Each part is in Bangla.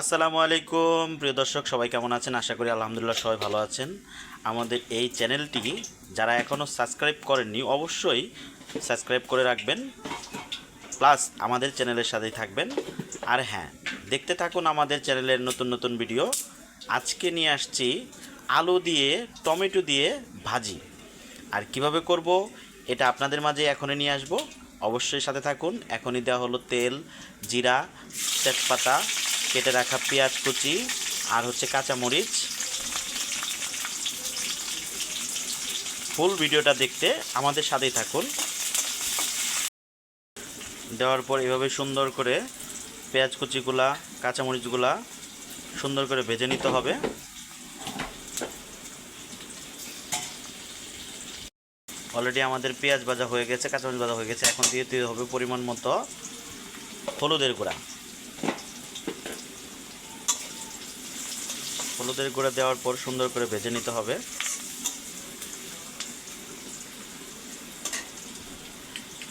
আসসালামু আলাইকুম। প্রিয় দর্শক, সবাই কেমন আছেন? আশা করি আলহামদুলিল্লাহ সবাই ভালো আছেন। আমাদের এই চ্যানেলটি যারা এখনও সাবস্ক্রাইব করেননি, অবশ্যই সাবস্ক্রাইব করে রাখবেন। প্লাস আমাদের চ্যানেলের সাথেই থাকবেন। আর হ্যাঁ দেখতে থাকুন আমাদের চ্যানেলের নতুন নতুন ভিডিও। আজকে নিয়ে আসছি আলু দিয়ে, টমেটো দিয়ে ভাজি। আর কীভাবে করব এটা আপনাদের মাঝে এখনই নিয়ে আসব। অবশ্যই সাথে থাকুন। এখনই দেওয়া হলো তেল, জিরা, তেজপাতা কেটে রাখা পেঁয়াজ কুচি আর হচ্ছে কাঁচামরিচ। ফুল ভিডিওটা দেখতে আমাদের সাথেই থাকুন। দেওয়ার পর এভাবে সুন্দর করে পেঁয়াজ কুচিগুলা, কাঁচামরিচগুলা সুন্দর করে ভেজে নিতে হবে। অলরেডি আমাদের পেঁয়াজ ভাজা হয়ে গেছে, কাঁচামরিচ ভাজা হয়ে গেছে। এখন দিয়ে দিতে হবে পরিমাণ মতো হলুদের গুঁড়া। হলুদের গুঁড়া দেওয়ার পর সুন্দর করে ভেজে নিতে হবে।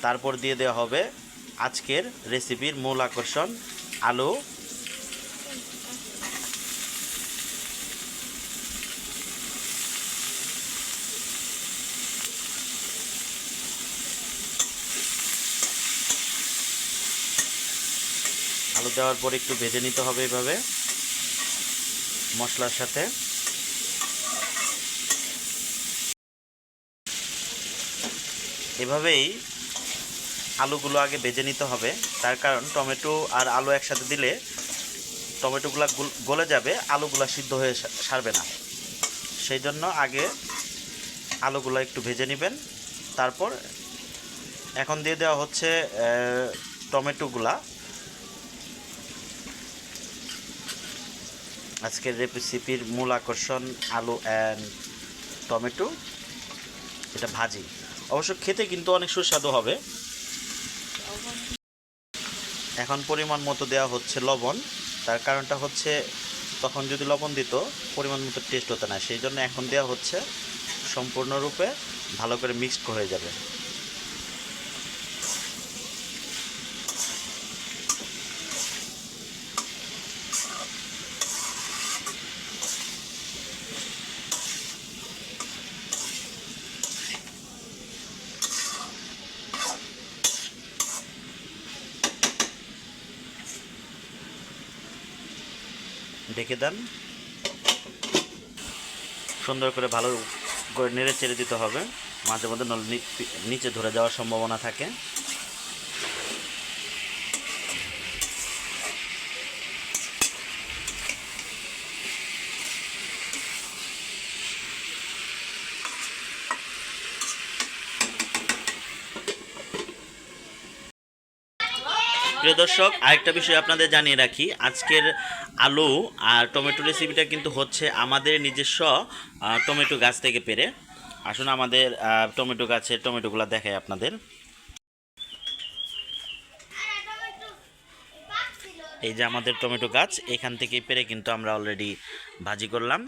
তারপর দিয়ে দেওয়া হবে আজকের রেসিপির মূল আকর্ষণ, আলু। আলু দেওয়ার পর একটু ভেজে নিতে হবে এভাবে। মশলার সাথে। এভাবেই আলুগুলো আগে ভেজে নিতে হবে। তার কারণ টমেটো আর আলু একসাথে দিলে টমেটোগুলো গলে যাবে, আলুগুলো সিদ্ধ হয়ে সারবে না। সেই জন্য আগে আলুগুলো একটু ভেজে নেবেন। তারপর এখন দিয়ে দেওয়া হচ্ছে টমেটোগুলা। আজকের রেসিপির মূল আকর্ষণ আলু অ্যান্ড টমেটো, এটা ভাজি। অবশ্য খেতে কিন্তু অনেক সুস্বাদু হবে। এখন পরিমাণ মতো দেওয়া হচ্ছে লবণ। তার কারণটা হচ্ছে, তখন যদি লবণ দিত, পরিমাণ মতো টেস্ট হতো না। সেই জন্য এখন দেওয়া হচ্ছে সম্পূর্ণরূপে ভালো করে মিক্সড হয়ে যাবে। ঢেকে দেন। সুন্দর করে ভালো করে নেড়ে চেড়ে দিতে হবে। মাঝে মধ্যে নল নিচে ধরে যাওয়ার সম্ভাবনা থাকে। প্রিয় দর্শক, আরেকটা বিষয় আপনাদের জানিয়ে রাখি। আজকের আলু আর টমেটো রেসিপিটা কিন্তু হচ্ছে আমাদের নিজস্ব টমেটো গাছ থেকে পেরে। আসুন আমাদের টমেটো গাছের টমেটোগুলো দেখাই আপনাদের। এই যে আমাদের টমেটো গাছ, এখান থেকে পেরে কিন্তু আমরা অলরেডি ভাজি করলাম।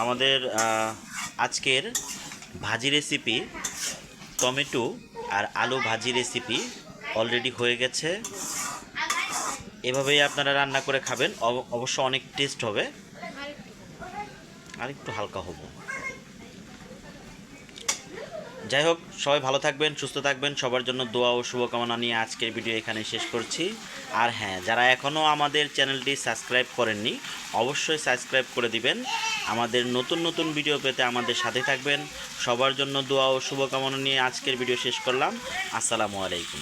আমাদের আজকের ভাজি রেসিপি টমেটো আর আলু ভাজি রেসিপি অলরেডি হয়ে গেছে। এভাবেই আপনারা রান্না করে খাবেন। অব- অবশ্য অনেক টেস্ট হবে। আর একটু হালকা হব। যাই হোক, সবাই ভালো থাকবেন, সুস্থ থাকবেন। সবার জন্য দোয়া ও শুভকামনা নিয়ে আজকের ভিডিও এখানে শেষ করছি। আর হ্যাঁ যারা এখনও আমাদের চ্যানেলটি সাবস্ক্রাইব করেননি, অবশ্যই সাবস্ক্রাইব করে দিবেন। আমাদের নতুন নতুন ভিডিও পেতে আমাদের সাথে থাকবেন। সবার জন্য দোয়া ও শুভকামনা নিয়ে আজকের ভিডিও শেষ করলাম। আসসালামু আলাইকুম।